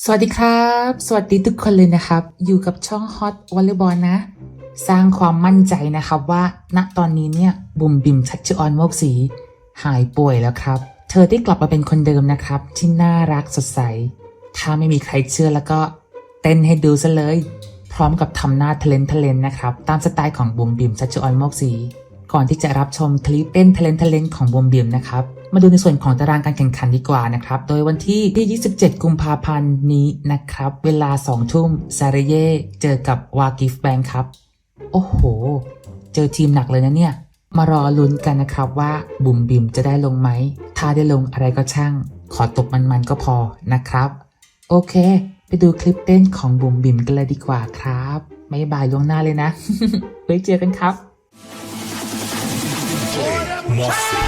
สวัสดีครับ สวัสดีทุกคนเลยนะครับ อยู่กับช่องฮอตวอลเลย์บอลนะ สร้างความมั่นใจนะครับว่าณตอนนี้เนี่ยบุมบิมชัชออนโมกสีหายป่วยแล้วครับ เธอได้กลับมาเป็นคนเดิมนะครับ ที่น่ารักสดใส ถ้าไม่มีใครเชื่อแล้วก็เต้นให้ดูซะเลย พร้อมกับทำหน้าทะเลนทะเลนนะครับ ตามสไตล์ของบุมบิมชัชออนโมกสีก่อนที่จะรับชมคลิปเต้นทะเลนทะเลนของบุมบิมนะครับ มาดูในส่วนของตารางการแข่งขันดีกว่านะครับ โดยวันที่ที่27 กุมภาพันธ์นี้นะครับ เวลา 2 ทุ่มซาเรเย่เจอกับวากิฟแบงครับ โอ้โห เจอทีมหนักเลยนะเนี่ย มารอลุ้นกันนะครับว่าบุ๋มบิมจะได้ลงไหม ถ้าได้ลงอะไรก็ช่าง ขอตบมันๆก็พอนะครับ โอเค ไปดูคลิปเต้นของบุ๋มบิมกันเลยดีกว่าครับไม่บายล่วงหน้าเลยนะ ไว้เจอกันครับ Mossy.